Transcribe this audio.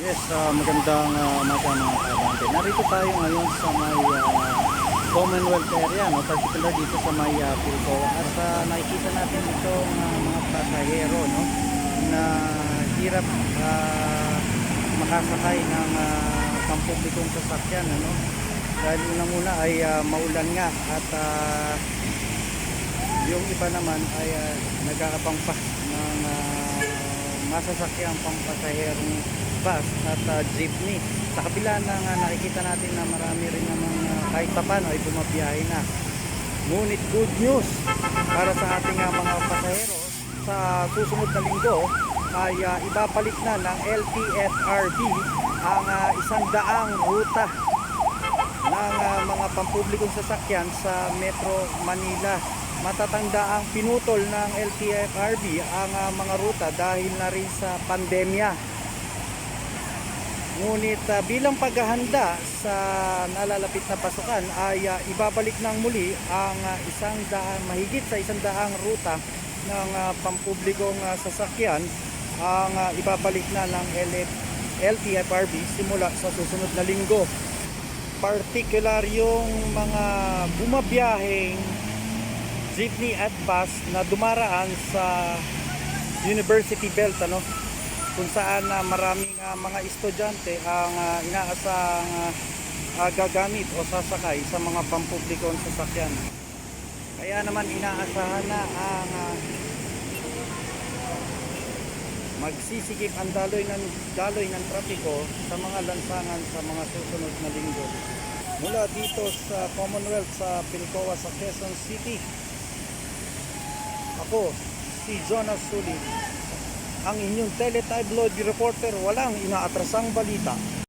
Yes, ah, magandang uh, umaga mga kabante. Narito tayo ngayon sa may ah, Commonwealth area, no? particular dito sa may uh, Pilcoa. At ah, nakikita natin dito ng mga pasahero no? na hirap ah, makasakay ng uh, pampublikong sasakyan. Ano? Dahil unang-una ay ah, maulan nga at ah, yung iba naman ay uh, nag-aabang ng uh, masasakyang pampasaherong bus at uh, jeepney. Sa kabila ng uh, nakikita natin na marami rin namang uh, kahit papano ay bumabiyahe na. Ngunit good news para sa ating uh, mga pasahero sa susunod na linggo ay uh, ibabalik na ng LTFRB ang uh, isang daang ruta ng uh, mga pampublikong sasakyan sa Metro Manila. Matatanda ang pinutol ng LTFRB ang uh, mga ruta dahil na rin sa pandemya. Ngunit uh, bilang paghahanda sa nalalapit na pasukan ay uh, ibabalik ng muli ang uh, isang daan, mahigit sa isang daang ruta ng uh, pampublikong uh, sasakyan. Ang uh, ibabalik na ng LF, LTFRB simula sa susunod na linggo. Particular yung mga bumabiyaheng jeepney at bus na dumaraan sa University Belt ano kung saan na maraming ah, mga estudyante ang ah, inaasang ah, gagamit o sasakay sa mga pampublikong sasakyan. Kaya naman inaasahan na ang ah, magsisikip ang daloy ng daloy ng trapiko sa mga lansangan sa mga susunod na linggo. Mula dito sa Commonwealth sa Pilcoa sa Quezon City. Ako si Jonas Sulit, ang inyong teletabloid reporter, walang inaatrasang balita.